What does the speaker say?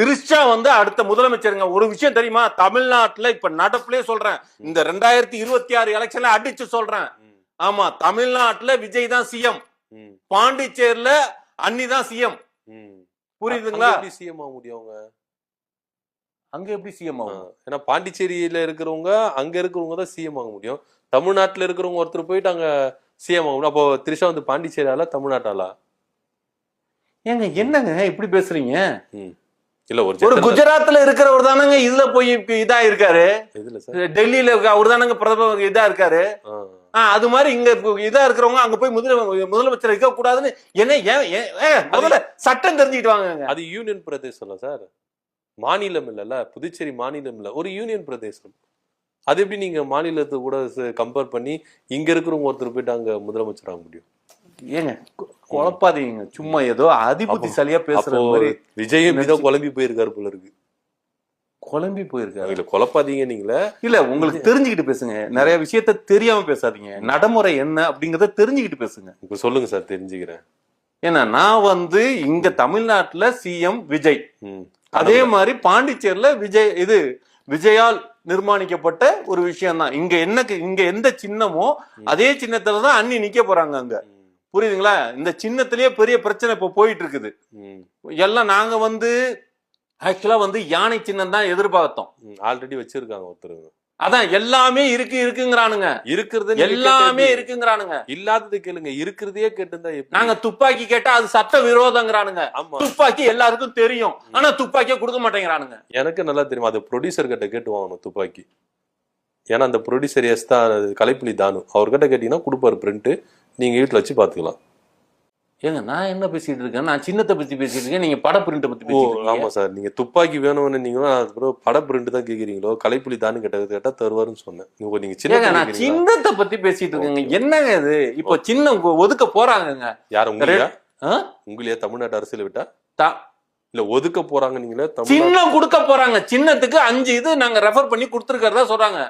திருச்சா வந்து அடுத்த முதலமைச்சருங்க. ஒரு விஷயம் தெரியுமா? தமிழ்நாட்டுல இப்ப நடப்புலயே சொல்றேன். இந்த ரெண்டாயிரத்தி இருபத்தி ஆறு எலெக்ஷன்ல அடிச்சு சொல்றேன். ஆமா தமிழ்நாட்டுல விஜய் தான் சிஎம் பாண்டிச்சேரியில அன்னி தான் சிஎம். புரியுதுங்களா? சிஎம் ஆக முடியும் அவங்க? அங்க எப்படி சிஎம் ஆகும்? ஏன்னா பாண்டிச்சேரியில இருக்கிறவங்க அங்க இருக்கிறவங்க தான் சிஎம் ஆக முடியும். தமிழ்நாட்டுல இருக்கிறவங்க ஒருத்தர் போயிட்டு அங்க சிஎம் ஆக முடியும். அப்போ திரிஷா வந்து பாண்டிச்சேரியால தமிழ்நாட்டாலா ஏங்க என்னங்க இப்படி பேசுறீங்க? இல்ல ஒரு ஒரு குஜராத்ல இருக்கிறவர் தானங்க இதுல போய் இதா இருக்காரு இதுல சார்? டெல்லியில அவர் தானங்க பிரதமர் இதா இருக்காரு அது மாதிரி இங்க இதா இருக்கிறவங்க அங்க போய் முதல முதலமைச்சர் இருக்க கூடாதுன்னு என்ன முதல்ல சட்டம் தெரிஞ்சுக்கிட்டு வாங்க அது யூனியன் பிரதேசம்ல சார். மாநிலம் இல்லைல்ல புதுச்சேரி மாநிலம் இல்ல ஒரு யூனியன் பிரதேசம். அது எப்படி நீங்க மாநிலத்தை கூட கம்பேர் பண்ணி இங்க இருக்கிறவங்க ஒருத்தர் போயிட்டு அங்க முதலமைச்சர் ஆக முடியும்? ஏங்க குழப்பாதீங்க. சும்மா ஏதோ அதிபுத்திசாலியா பேசுற அப்போ மாதிரி விஜயும் குழம்பி போயிருக்காரு போல இருக்கு. குழம்பி போயிருக்காரு. இல்ல குழப்பாதீங்க நீங்களே. இல்ல உங்களுக்கு தெரிஞ்சுக்கிட்டு பேசுங்க. நிறைய விஷயத்த தெரியாம பேசாதீங்க. நடைமுறை என்ன அப்படிங்கறத தெரிஞ்சுக்கிட்டு பேசுங்க. இப்ப சொல்லுங்க சார் தெரிஞ்சுக்கிறேன். ஏன்னா நான் வந்து இங்க தமிழ்நாட்டுல சிஎம் விஜய். அதே மாதிரி பாண்டிச்சேரியில விஜய் இது விஜயால் நிர்மாணிக்கப்பட்ட ஒரு விஷயம் தான் இங்க என்ன இங்க எந்த சின்னமோ அதே சின்னத்துல தான் அண்ணி நிக்க போறாங்க அங்க. புரியுதுங்களா? இந்த சின்னத்திலேயே பெரிய பிரச்சனை இப்ப போயிட்டு இருக்குது எல்லாம் நாங்க வந்து ஆக்சுவலா வந்து யானை சின்னம் தான் எதிர்பார்த்தோம். ஆல்ரெடி வச்சிருக்காங்க ஒருத்தருங்க அதான் எல்லாமே இருக்கு இருக்குங்கிறானுங்க. இருக்கிறது எல்லாமே? இருக்குங்கிறானுங்க. இல்லாதது கேளுங்க. இருக்கிறதையே கேட்டிருந்தா எப்படி? நாங்க துப்பாக்கி கேட்டா அது சட்ட விரோதங்கிறானுங்க. துப்பாக்கி எல்லாருக்கும் தெரியும். ஆனா துப்பாக்கியே கொடுக்க மாட்டேங்கிறானுங்க. எனக்கு நல்லா தெரியும்? அது ப்ரொடியூசர் கிட்ட கேட்டு வாங்கணும் துப்பாக்கி. ஏன்னா அந்த ப்ரொடியூசர் எஸ் தான் கலைப்புலி தானு. அவர்கிட்ட கேட்டீங்கன்னா கொடுப்பாரு பிரிண்ட் நீங்க வீட்டுல வச்சு பாத்துக்கலாம். ஏங்க நான் என்ன பேசிட்டு இருக்கேன் நான் சின்னத்தை பத்தி பேசிட்டு இருக்கேன் நீங்க பட பிரிண்ட பத்தி பேசிட்டு ஆமா சார். நீங்க துப்பாக்கி வேணும்னு நீங்க அதுக்கப்புறம் பட பிரிண்ட் தான் கேக்குறீங்களோ கலைப்புலி தானு கேட்டது கேட்டா தருவாருன்னு சொன்னேன். நீங்க நீங்க சின்ன நான் சின்னத்தை பத்தி பேசிட்டு இருக்கேங்க. என்னங்க இது? இப்போ சின்னம் ஒ- ஒதுக்க போறாங்கங்க. யார் உங்களையா? உங்களையா? தமிழ்நாட்டு அரசியல் விட்டா? த- இல்ல ஒதுக்க போறாங்க நீங்களே? சின்னம் கொடுக்க போறாங்க. சின்னத்துக்கு அஞ்சு இது நாங்க ரெஃபர் பண்ணி கொடுத்துருக்கறதா சொல்றாங்க.